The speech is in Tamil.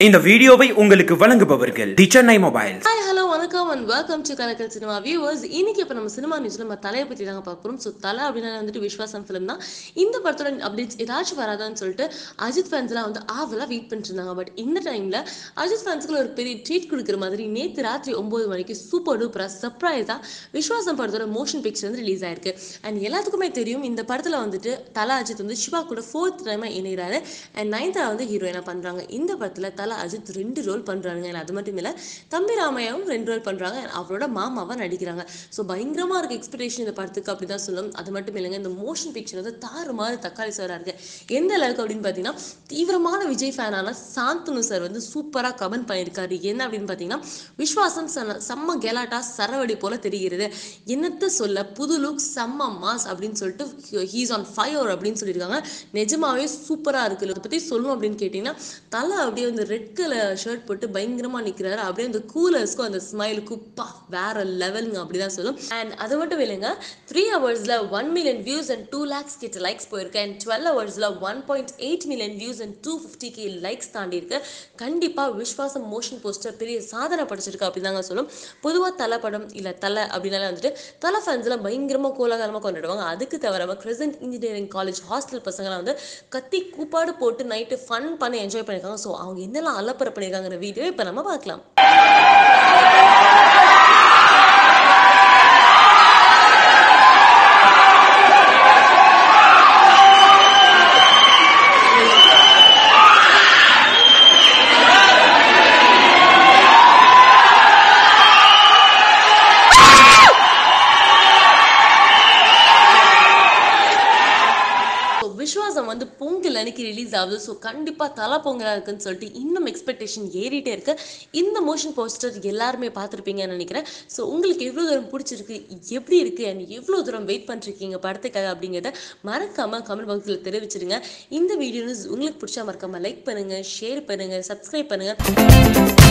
இந்த வீடியோவை உங்களுக்கு வழங்குபவர்கள் the Chennai mobile. Hi hello வணக்கம் and welcome to Kanagal cinema viewers இன்னைக்கு இப்போ நம்ம சினிமா நியூஸ்ல நம்ம தலையை பற்றி தாங்க பார்க்க ஸோ தலை அப்படின்னா வந்துட்டு விஸ்வாசம் ஃபிலிம் தான். இந்த படத்தோட அப்டேட்ஸ் ஏதாச்சும் வராதான்னு சொல்லிட்டு அஜித் ஃபேன்ஸ்லாம் வந்து ஆவலாக வெயிட் பண்ணிட்டு பட் இந்த டைமில் அஜித் ஃபேன்ஸ்க்கு ஒரு பெரிய ட்ரீட் கொடுக்குற மாதிரி நேற்று ராத்திரி ஒம்பது மணிக்கு சூப்பர் டூப்பராக சர்ப்ரைஸாக விஸ்வாசம் படத்தோட மோஷன் பிக்சர் வந்து ரிலீஸ் ஆயிருக்கு. அண்ட் எல்லாத்துக்குமே தெரியும் இந்த படத்தில் வந்துட்டு தலா அஜித் வந்து சிவா கூட ஃபோர்த் டைமாக இணைகிறாரு. அண்ட் நைன்தா வந்து ஹீரோயினாக பண்ணுறாங்க இந்த படத்தில் தலை அஜித் ரெண்டு ரோல் பண்ணுறாங்க அது மட்டும் இல்லை தம்பி ராமையாவும் ரெண்டு ரோல் பண்ணுறாங்க அவரோட மாமாவாக நடிக்கிறாங்க. ஸோ பயங்கரமாக இருக்க எக்ஸ்பெக்டேஷன் இந்த படத்துக்கு அப்படி தான் சொல்லும். அது மட்டும் இல்லைங்க இந்த மோஷன் பிக்சர் வந்து தாறுமாறு தக்காளி சாராக இருக்கு. எந்த அளவுக்கு அப்படின்னு பார்த்தீங்கன்னா தீவிரமான விஜய் ஃபேனான சாந்தனு சார் வந்து சூப்பராக கமெண்ட் பண்ணியிருக்காரு. என்ன அப்படின்னு பார்த்தீங்கன்னா விஸ்வாசம் செம்ம கெலாட்டா சரவடி போல தெரிகிறது. என்னத்த சொல்ல புது லுக் செம்ம மாஸ் அப்படின்னு சொல்லிட்டு ஹீஸ் ஆன் ஃபயர் அப்படின்னு சொல்லியிருக்காங்க. நிஜமாவே சூப்பராக இருக்குது இதை பற்றி சொல்லணும் அப்படின்னு கேட்டிங்கன்னா தலை அப்படியே வந்து ரெட் கலர் ஷர்ட் போட்டு பயங்கரமாக நிற்கிறாரு அப்படியே அந்த கூலர்ஸ்க்கும் அந்த ஸ்மைலுக்கும் பா வேற லெவலுங்க அப்படி தான் சொல்லும். அண்ட் அது மட்டும் இல்லைங்க த்ரீ ஹவர்ஸில் one million views and two lakhs கிட்ட லைக்ஸ் போயிருக்கு. அண்ட் டுவெல் ஹவர்ஸில் one point eight million views and two fifty K likes தாண்டி இருக்கு கண்டிப்பாக விஸ்வாசம் மோஷன் போஸ்டர் பெரிய சாதனை படிச்சிருக்கு அப்படி தாங்க சொல்லும். பொதுவாக தலை படம் இல்லை தலை அப்படின்னாலே வந்துட்டு தலை ஃபேன்ஸ்லாம் பயங்கரமாக கோலாகலமாக கொண்டாடுவாங்க. அதுக்கு தவிர கிரசன்ட் இன்ஜினியரிங் காலேஜ் ஹாஸ்டல் பசங்களாம் வந்து கத்தி கூப்பாடு போட்டு நைட்டு ஃபன் பண்ணி என்ஜாய் பண்ணியிருக்காங்க. ஸோ அவங்க என்ன எல்லாம் அலப்பறை பண்ணியிருக்காங்கிற வீடியோ இப்போ நம்ம பார்க்கலாம் ஸோ விஸ்வாசம் வந்து பொங்கல் அன்னைக்கு ரிலீஸ் ஆகுது. ஸோ கண்டிப்பாக தலை பொங்கலாக இருக்குன்னு சொல்லிட்டு இன்னும் எக்ஸ்பெக்டேஷன் ஏறிட்டே இருக்கு. இந்த மோஷன் போஸ்டர் எல்லாருமே பார்த்துருப்பீங்கன்னு நினைக்கிறேன். ஸோ உங்களுக்கு எவ்வளோ தூரம் பிடிச்சிருக்கு எப்படி இருக்கு அண்ட் எவ்வளோ தூரம் வெயிட் பண்ணிருக்கீங்க படத்துக்காக அப்படிங்கிறத மறக்காமல் கமெண்ட் பாக்ஸில் தெரிவிச்சிருங்க. இந்த வீடியோ உங்களுக்கு பிடிச்சா மறக்காமல் லைக் பண்ணுங்கள் ஷேர் பண்ணுங்கள் சப்ஸ்கிரைப் பண்ணுங்கள்